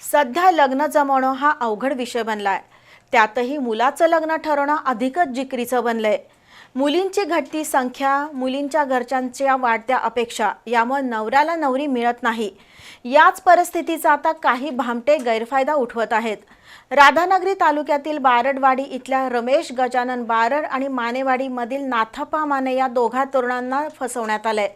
सध्या लग्न जमवणं हा अवघड विषय बनलाय. त्यातही मुलाचं लग्न ठरवणं अधिकच जिकरीचं बनलंय. मुलींची घटती संख्या मुलींच्या घरच्यांच्या वाढत्या अपेक्षा यामुळे नवऱ्याला नवरी मिळत नाही. याच परिस्थितीचा आता काही भामटे गैरफायदा उठवत आहेत. राधानगरी तालुक्यातील बारडवाडी इथल्या रमेश गजानन बारड आणि मानेवाडीमधील नाथप्पा माने या दोघा तरुणांना फसवण्यात आलंय.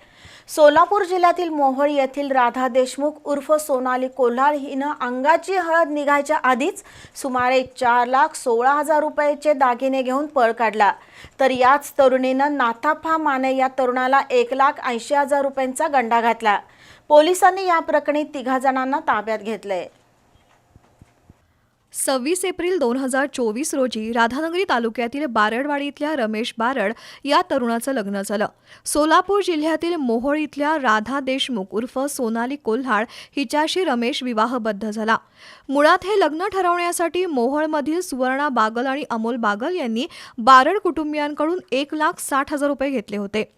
सोलापूर जिल्ह्यातील मोहोळ येथील राधा देशमुख उर्फ सोनाली कोल्हाळ हिनं अंगाची हळद निघायच्या आधीच सुमारे चार लाख सोळा हजार रुपयाचे दागिने घेऊन पळ काढला. तर याच तरुणीनं नाथाफा माने या तरुणाला एक लाख ऐंशी हजार रुपयांचा गंडा घातला. पोलिसांनी या प्रकरणी तिघा जणांना ताब्यात घेतलंय. सव्वीस एप्रिल दोन हजार चोवीस रोजी राधानगरी तालुक्यातील बारडवाडी इथल्या रमेश बारड या तरुणाचं लग्न झालं. सोलापूर जिल्ह्यातील मोहोळ इथल्या राधा देशमुख उर्फ सोनाली कोल्हाळ हिच्याशी रमेश विवाहबद्ध झाला. मुळात हे लग्न ठरवण्यासाठी मोहोळमधील सुवर्णा बागल आणि अमोल बागल यांनी बारड कुटुंबियांकडून एक लाख साठ हजार रुपये घेतले होते.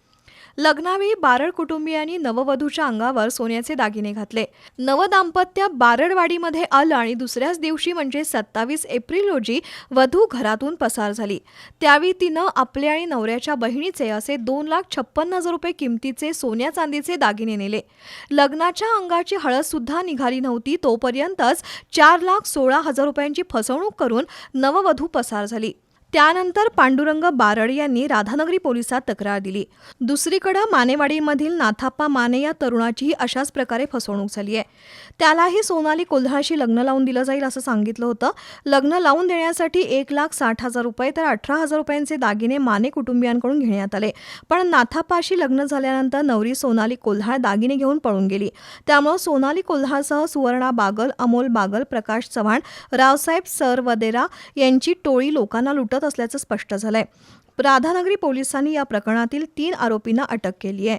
लग्नावेळी बारड कुटुंबियांनी नववधूच्या अंगावर सोन्याचे दागिने घातले. नवदाम्पत्य बारडवाडीमध्ये आलं आणि दुसऱ्याच दिवशी म्हणजे सत्तावीस एप्रिल रोजी वधू घरातून पसार झाली. त्यावेळी तिनं आपले आणि नवऱ्याच्या बहिणीचे असे दोन लाख छप्पन्न हजार रुपये किमतीचे सोन्या चांदीचे दागिने नेले. लग्नाच्या अंगाची हळद सुद्धा निघाली नव्हती तोपर्यंतच चार लाख सोळा हजार रुपयांची फसवणूक करून नववधू पसार झाली. त्यानंतर पांडुरंग बारड यांनी राधानगरी पोलिसात तक्रार दिली. दुसरीकडे मानेवाडीमधील नाथाप्पा माने या तरुणाचीही अशाच प्रकारे फसवणूक झाली आहे. त्यालाही सोनाली कोल्हाशी लग्न लावून दिलं जाईल असं सांगितलं होतं. लग्न लावून देण्यासाठी एक लाख साठ हजार रुपये तर अठरा हजार रुपयांचे दागिने माने कुटुंबियांकडून घेण्यात आले. पण नाथाप्पाशी लग्न झाल्यानंतर नवरी सोनाली कोल्हाळ दागिने घेऊन पळून गेली. त्यामुळे सोनाली कोल्हाळसह सुवर्णा बागल अमोल बागल प्रकाश चव्हाण रावसाहेब सर वदेरा यांची टोळी लोकांना लुटत असल्याचं स्पष्ट झालंय. राधानगरी पोलिसांनी या प्रकरणातील तीन आरोपींना अटक केली आहे